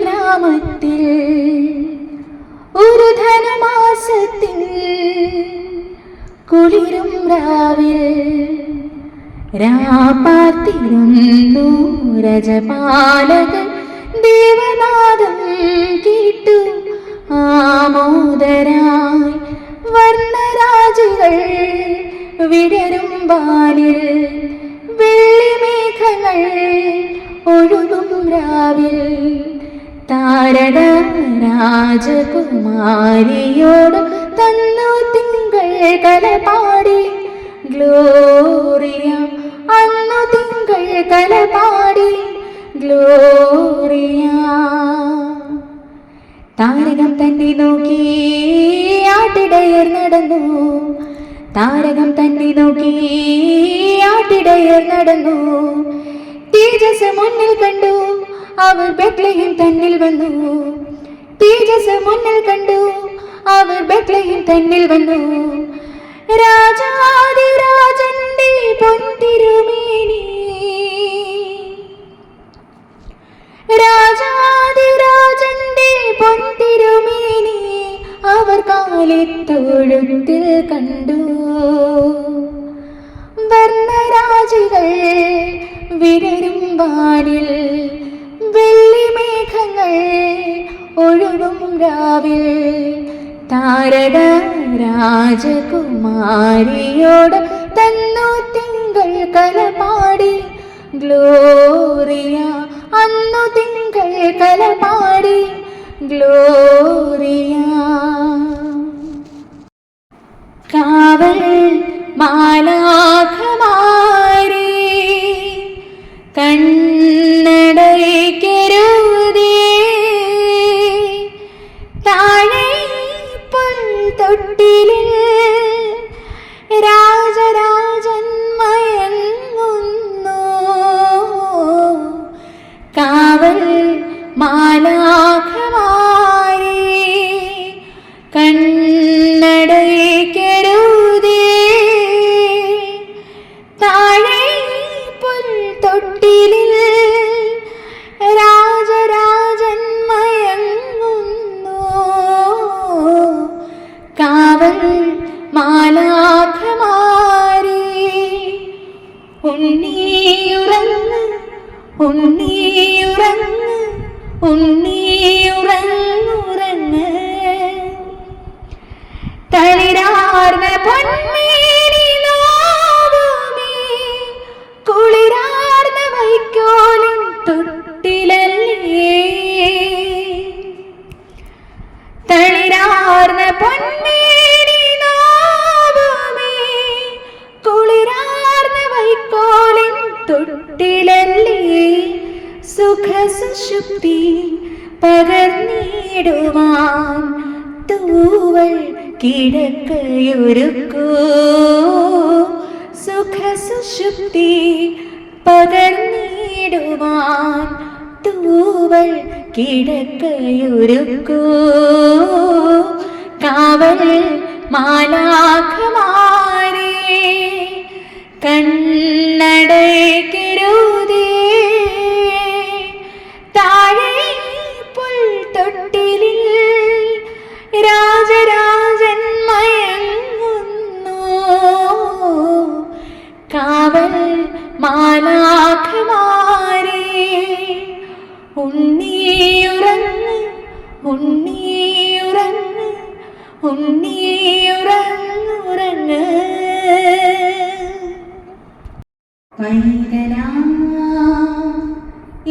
ഗ്രാമത്തിൽ ഒരു ധനമാസത്തിൽ കുളിരും രാവിൽ രാപ്പാർത്തിരുന്നു രജപാലകൻ ദേവനാദം കേട്ടു. ആമോദരായി വർണരാജുകൾ വിടരും ബാലിൽ വെള്ളിമേഘങ്ങൾ ഒഴുകും രാവിൽ. താരക രാജകുമാരിയോട് തന്നു തിങ്കൾ കലപാടി. ഗ്ലോറിയ അന്നു തിങ്കൾ കലപാടി. ഗ്ലോറിയ താരകം തന്നെ നോക്കി ആട്ടിടയർ നടന്നു. താരകം തന്നെ നോക്കി ആട്ടിടയർ നടന്നു. തേജസ് മുന്നിൽ കണ്ടു. അവർ ബെത്ലയും തന്നിൽ വന്നു. തേജസ് മുന്നിൽ കണ്ടു. അവർ ബെത്ലയും തന്നിൽ വന്നു. രാജാതിരാജന്റെ പൊന്തിരുമേനി രാജാതിരാജന്റെ പൊന്തിരുമേനി അവർ കാലിത്തൊഴുത്തിൽ കണ്ടു. വർണരാജികൾ വിരരും വാനിൽ വെള്ളിമേഘങ്ങൾ ഒഴുകും രാവിൽ. താരക രാജകുമാരിയോട് തന്നു തിങ്കൾ കലപാടി. ഗ്ലോറിയ അന്നു തിങ്കൾ കലപാടി. ഗ്ലോറിയ. കാവൽ മാലാഖമാരി ഉണ്ണിയുറങ്ങ് ഉണ്ണിയുറങ്ങ് ഉണ്ണിയുറങ്ങുറങ്ങ് തളിരാർന്ന പൊന്മേനി തൊട്ടിലല്ലേ സുഖസുഷുപ്തി പകർന്നിടുവാൻ തൂവൽ കിടക്കയൊരുക്കൂ. സുഖസുഷുപ്തി പകർന്നിടുവാൻ തൂവൽ കിടക്കയൊരുക്കൂ. കാവൽ മാലാഖമാരേ ഉണ്ണിയുറങ്ങുറങ്ങ് പൈതലാ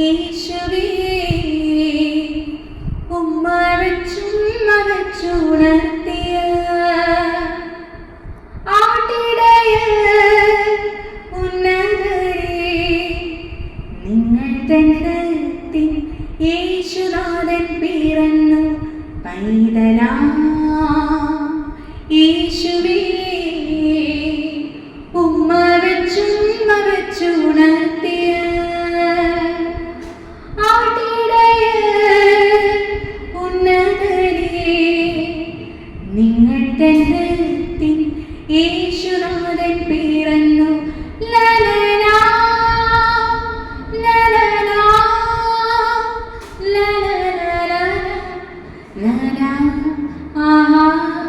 യേശുവേ ഉമ്മ വെച്ചും മകച്ചുണർത്തിയ യേശുനാഥൻ പിറന്നു. പൈതലാ യേശുവേ